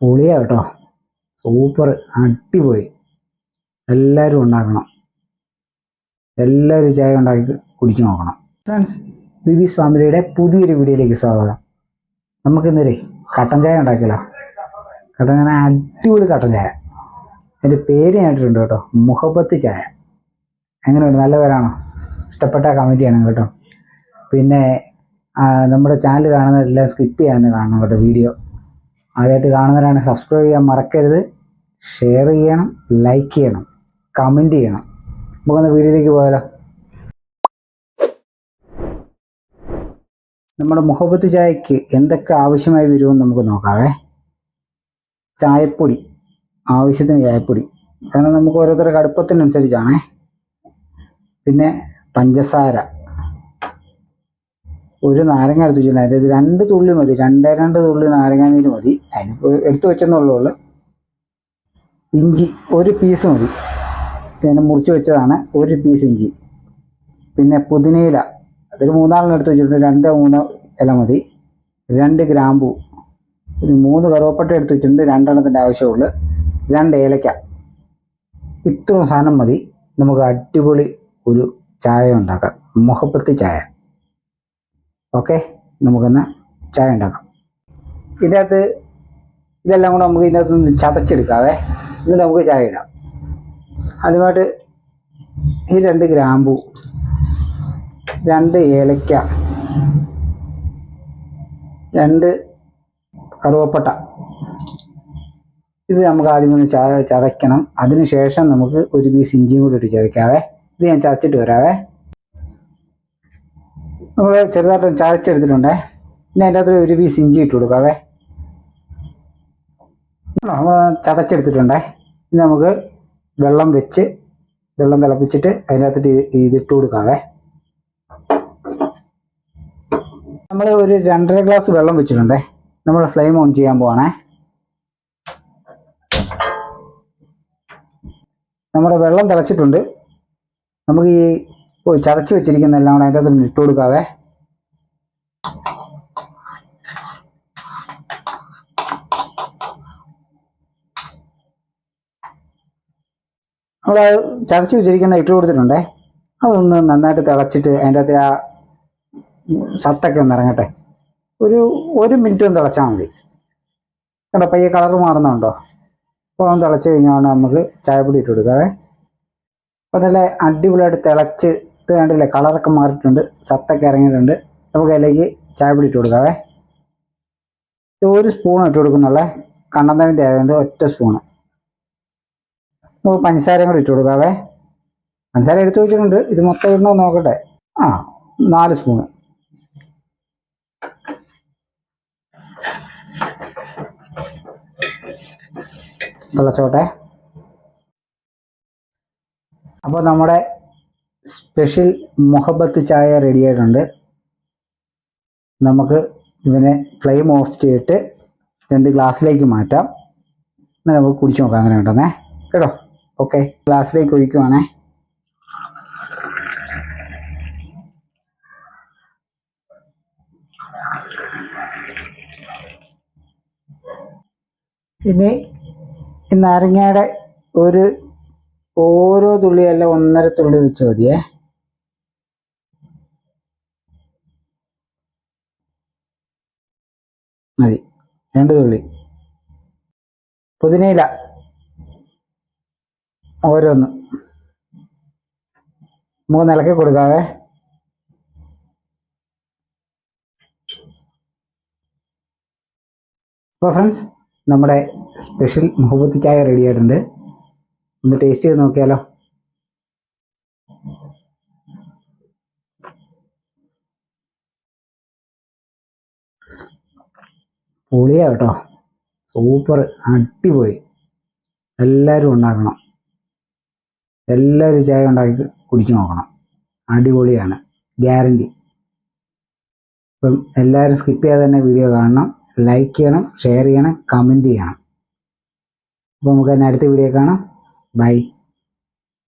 പൊളിയാ കേട്ടോ സൂപ്പർ അടിപൊളി. എല്ലാവരും ഉണ്ടാക്കണം. എല്ലാവരും ചായ ഉണ്ടാക്കി കുടിച്ചു നോക്കണം. ഫ്രണ്ട്സ് ബിബീസ് സ്വാമിയുടെ പുതിയൊരു വീഡിയോയിലേക്ക് സ്വാഗതം. നമുക്കിന്നൊരു കട്ടൻ ചായ ഉണ്ടാക്കിയല്ലോ. കട്ടൻ ചായ അടിപൊളി കട്ടൻ ചായ. എന്റെ പേര് ഞാൻ ഇട്ടിട്ടുണ്ട് കേട്ടോ മുഹബത്ത് ചായ. എങ്ങനെയുണ്ട്? നല്ല പേരാണോ? ഇഷ്ടപ്പെട്ട കമന്റ് ചെയ്യണം കേട്ടോ. പിന്നെ നമ്മുടെ ചാനൽ കാണുന്നവരെല്ലാം സ്കിപ്പ് ചെയ്യാൻ കാണണം കേട്ടോ വീഡിയോ. ആദ്യമായിട്ട് കാണുന്നവരാണ് സബ്സ്ക്രൈബ് ചെയ്യാൻ മറക്കരുത്. ഷെയർ ചെയ്യണം ലൈക്ക് ചെയ്യണം കമന്റ് ചെയ്യണം. നമുക്കൊന്ന് വീഡിയോയിലേക്ക് പോയാലോ? നമ്മുടെ മുഹബത്ത് ചായക്ക് എന്തൊക്കെ ആവശ്യമായി വരുമെന്ന് നമുക്ക് നോക്കാവേ. ചായപ്പൊടി ആവശ്യത്തിന് ചായപ്പൊടി. കാരണം നമുക്ക് ഓരോരുത്തരുടെ കടുപ്പത്തിനനുസരിച്ചാണേ പിന്നെ പഞ്ചസാര ഒരു നാരങ്ങ എടുത്ത് വെച്ചിട്ടുണ്ട്. അതായത് രണ്ട് തുള്ളി മതി. രണ്ടേ രണ്ട് തുള്ളി നാരങ്ങ നീര് മതി. അതിനിപ്പോൾ എടുത്തു വെച്ചെന്നുള്ളൂ ഇഞ്ചി ഒരു പീസ് മതി. ഞാൻ മുറിച്ച് വെച്ചതാണ് ഒരു പീസ് ഇഞ്ചി. പിന്നെ പുതിനയില. അതൊരു മൂന്നാളിന് എടുത്ത് വെച്ചിട്ടുണ്ട്. രണ്ടോ മൂന്നോ ഇല മതി. രണ്ട് ഗ്രാമ്പു. ഒരു മൂന്ന് കറുവപ്പട്ട എടുത്ത് വെച്ചിട്ടുണ്ട്. രണ്ടെണ്ണത്തിന്റെ ആവശ്യമുള്ളൂ രണ്ട് ഏലക്ക. ഇത്രയും സാധനം മതി. നമുക്ക് അടിപൊളി ഒരു ചായ ഉണ്ടാക്കാം. മുഹബത്ത് ചായ. ഓക്കെ? നമുക്കൊന്ന് ചായ ഉണ്ടാക്കാം. ഇതിനകത്ത് ഇതെല്ലാം കൂടെ നമുക്ക് ഇതിനകത്ത് ഒന്ന് ചതച്ചെടുക്കാവേ. എന്നിട്ട് നമുക്ക് ചായ ഇടാം. ആദ്യമായിട്ട് ഈ രണ്ട് ഗ്രാമ്പു രണ്ട് ഏലക്ക രണ്ട് കറുവപ്പട്ട. ഇത് നമുക്ക് ആദ്യം ഒന്ന് ചത ചതയ്ക്കണം അതിനുശേഷം നമുക്ക് ഒരു പീസ് ഇഞ്ചിയും കൂടി ഇട്ട് ചതയ്ക്കാവേ. ഇത് ഞാൻ ചതച്ചിട്ട് വരാവേ. നമ്മൾ ചെറുതായിട്ട് ചതച്ചെടുത്തിട്ടുണ്ടേ. പിന്നെ അതിന്റെ അകത്ത് ഒരു പീസ് ഇഞ്ചി ഇട്ട് കൊടുക്കാവേ. നമ്മൾ ചതച്ചെടുത്തിട്ടുണ്ടേ. ഇനി നമുക്ക് വെള്ളം വെച്ച് വെള്ളം തിളപ്പിച്ചിട്ട് അതിന്റെ ഇത് ഇതിട്ട് കൊടുക്കാവേ. നമ്മൾ ഒരു രണ്ടര ഗ്ലാസ് വെള്ളം വെച്ചിട്ടുണ്ടേ. നമ്മൾ ഫ്ലെയിം ഓൺ ചെയ്യാൻ പോവാണേ. നമ്മുടെ വെള്ളം തിളച്ചിട്ടുണ്ട്. നമുക്ക് ഈ ഓ ചതച്ച് വെച്ചിരിക്കുന്ന എല്ലാം കൂടെ അതിന്റെ അകത്ത് ഇട്ട് കൊടുക്കാവേ. നമ്മൾ ചതച്ച് വെച്ചിരിക്കുന്ന ഇട്ട് കൊടുത്തിട്ടുണ്ടേ. അതൊന്ന് നന്നായിട്ട് തിളച്ചിട്ട് അതിന്റെ അകത്ത് ആ സത്തൊക്കെ ഒന്ന് ഇറങ്ങട്ടെ. ഒരു ഒരു മിനിറ്റ് ഒന്ന് തിളച്ചാൽ മതി. കണ്ടോ പയ്യെ കളർ മാറുന്നുണ്ടോ? അപ്പോൾ ഒന്ന് തിളച്ച് കഴിഞ്ഞാൽ നമുക്ക് ചായപ്പൊടി ഇട്ട് കൊടുക്കാവേ. അപ്പോൾ നല്ല അടിപൊളിയായിട്ട് തിളച്ച് ഇത് കണ്ടില്ലേ? കളറൊക്കെ മാറിയിട്ടുണ്ട്. സത്തൊക്കെ ഇറങ്ങിയിട്ടുണ്ട്. നമുക്ക് അതിലേക്ക് ചായപ്പൊടി ഇട്ട് കൊടുക്കാവേ. ഇത് ഒരു സ്പൂൺ ഇട്ട് കൊടുക്കുന്നുള്ളേ. കണ്ണന്തവിന്റെ ആയതുകൊണ്ട് ഒറ്റ സ്പൂണ് നമുക്ക് പഞ്ചസാരയും കൂടി ഇട്ട് കൊടുക്കാവേ. പഞ്ചസാര എടുത്തു വെച്ചിട്ടുണ്ട്. ഇത് മൊത്തം ഇടണോ നോക്കട്ടെ. ആ നാല് സ്പൂണ് തിളച്ചോട്ടെ. അപ്പോൾ നമ്മുടെ സ്പെഷ്യൽ മുഹബത്ത് ചായ റെഡി ആയിട്ടുണ്ട്. നമുക്ക് ഇതിനെ ഫ്ലെയിം ഓഫ് ചെയ്തിട്ട് രണ്ട് ഗ്ലാസ്സിലേക്ക് മാറ്റാം. എന്നാൽ നമുക്ക് കുടിച്ചു നോക്കാം അങ്ങനെ ഉണ്ടെന്നേ കേട്ടോ? ഓക്കെ ഗ്ലാസ്സിലേക്ക് ഒഴിക്കുവാണേ. ഇനി നാരങ്ങയുടെ ഒരു ഓരോ തുള്ളിയല്ല ഒന്നര തുള്ളി വെച്ച് മതിയേ. മതി. രണ്ട് തുള്ളി. പുതിനയില. ഓരോന്ന്. നമുക്ക് കൊടുക്കാവേ. അപ്പോൾ ഫ്രണ്ട്സ് നമ്മുടെ സ്പെഷ്യൽ മുഹബത്ത് ചായ റെഡി ആയിട്ടുണ്ട്. ഒന്ന് ടേസ്റ്റ് ചെയ്ത് നോക്കിയാലോ? പൊളിയാ കേട്ടോ സൂപ്പർ അടിപൊളി. എല്ലാവരും ഉണ്ടാക്കണം. എല്ലാവരും ചായ ഉണ്ടാക്കി കുടിച്ചു നോക്കണം. അടിപൊളിയാണ്. ഗ്യാരണ്ടി അപ്പം എല്ലാവരും സ്കിപ്പ് ചെയ്യാതെ തന്നെ വീഡിയോ കാണണം. ലൈക്ക് ചെയ്യണം ഷെയർ ചെയ്യണം കമന്റ് ചെയ്യണം. അപ്പോൾ നമുക്ക് തന്നെ അടുത്ത വീഡിയോ കാണാം. Bye.